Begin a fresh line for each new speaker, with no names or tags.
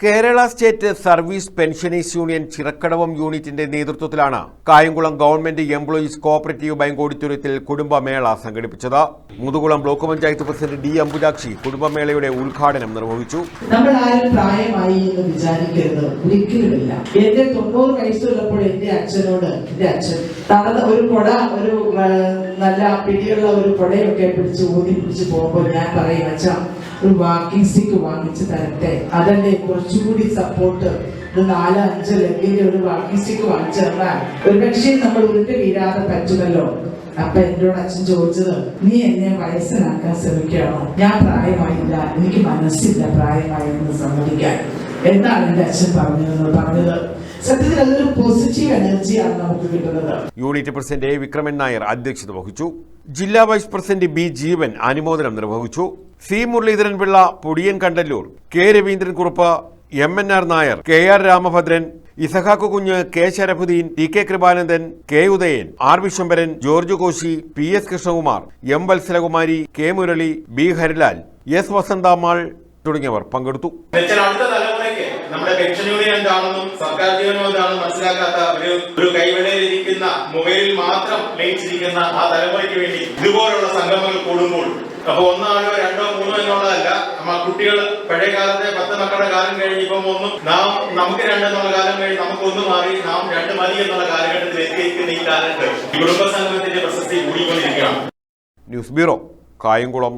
Kerala state service pensioners union Chirakkadavam യൂണിറ്റിന്റെ നേതൃത്വത്തിലാണ് Kayamkulam government employees cooperative bank ഓഡിറ്റോറിയത്തിൽ കുടുംബമേള സംഘടിപ്പിച്ചത്. Muthukulam block panchayat president D Ambujakshi കുടുംബമേളയുടെ ഉദ്ഘാടനം നിർവഹിച്ചു.
നമ്മൾ ആരും പ്രായമായി എന്ന് വിചാരിക്കരുത്. ഒരിക്കലുമില്ല. എന്റെ തൊണ്ണൂറ് വയസ്സുള്ളപ്പോൾ എന്റെ അച്ഛനോട് എന്റെ അച്ഛൻ നടന്ന ഒരു കൊട ഒരു നല്ല പിടിയുള്ള ഒരു കൊടയൊക്കെ പിടിച്ച് ഊതി പിടിച്ച് പോകുമ്പോൾ ഞാൻ പറയും അച്ഛാ ഒരു വാക്കിംഗ് സ്റ്റിക്ക് വാങ്ങിച്ച് തരട്ടെ? അതല്ലേ കുറച്ചുകൂടി സപ്പോർട്ട് ഒരു നാല് അഞ്ച് ലക്കിന്റെ ഒരു വാക്കിംഗ് സ്റ്റിക്ക് വാങ്ങിച്ചു തന്നാൽ ഒരു പക്ഷേ നമ്മൾ ഉരുട്ട് വീഴാതെ പറ്റുമല്ലോ? അപ്പൊ എന്നോട് അച്ഛൻ ചോദിച്ചത് നീ എന്നെ വയസ്സനാക്കാൻ ശ്രമിക്കുകയാണോ? ഞാൻ പ്രായമായില്ല. എനിക്ക് മനസ്സില്ല പ്രായമായി എന്ന് സമ്മതിക്കാൻ. എന്നാണ് എന്റെ അച്ഛൻ പറഞ്ഞത് പറഞ്ഞത്. സത്യത്തിൽ അതൊരു പോസിറ്റീവ് എനർജിയാണ് നമുക്ക് കിട്ടുന്നത്.
Unit president A Vikraman Nair അധ്യക്ഷത വഹിച്ചു. ജില്ലാ വൈസ് പ്രസിഡന്റ് ബി ജീവൻ അനുമോദനം നിർവഹിച്ചു. C Muraleedharan Pillai Podiyan Kandalloor K Raveendran Kurup M N R Nair K R Ramabhadran Isahak Kunju K Sharafudheen T K Kripanandan K Udayan R Viswambharan George Koshy P S Krishnakumar M Vathsalakumari K Murali B Harilal S Vasanthamal തുടങ്ങിയവർ പങ്കെടുത്തു.
നമ്മുടെ pension union എന്താണെന്നും സർക്കാർ ജീവനോ എന്താണെന്നും മനസ്സിലാക്കാത്ത ഒരു ഒരു കൈവിടയിലിരിക്കുന്ന മൊബൈലിൽ മാത്രം ലയിച്ചിരിക്കുന്ന ആ തലമുറയ്ക്ക് വേണ്ടി ഇതുപോലുള്ള സംഗമങ്ങൾ കൂടുമ്പോൾ അപ്പൊ ഒന്നാണോ രണ്ടോ മൂന്നോ എന്നുള്ളതല്ല. നമ്മ കുട്ടികൾ പഴയ കാലത്തെ പത്ത് മക്കളുടെ കാലം കഴിഞ്ഞ് ഇപ്പം ഒന്നും നാം നമുക്ക് രണ്ടെന്നുള്ള കാലം കഴിഞ്ഞ് നമുക്ക് ഒന്ന് മാറി നാം രണ്ട് മതി എന്നുള്ള കാലഘട്ടത്തിൽ എത്തിയിരിക്കുന്ന ഈ ഈ കുടുംബ സംഗമത്തിന്റെ പ്രശസ്തി കൂടിക്കൊണ്ടിരിക്കുകയാണ്.
News bureau Kayamkulam.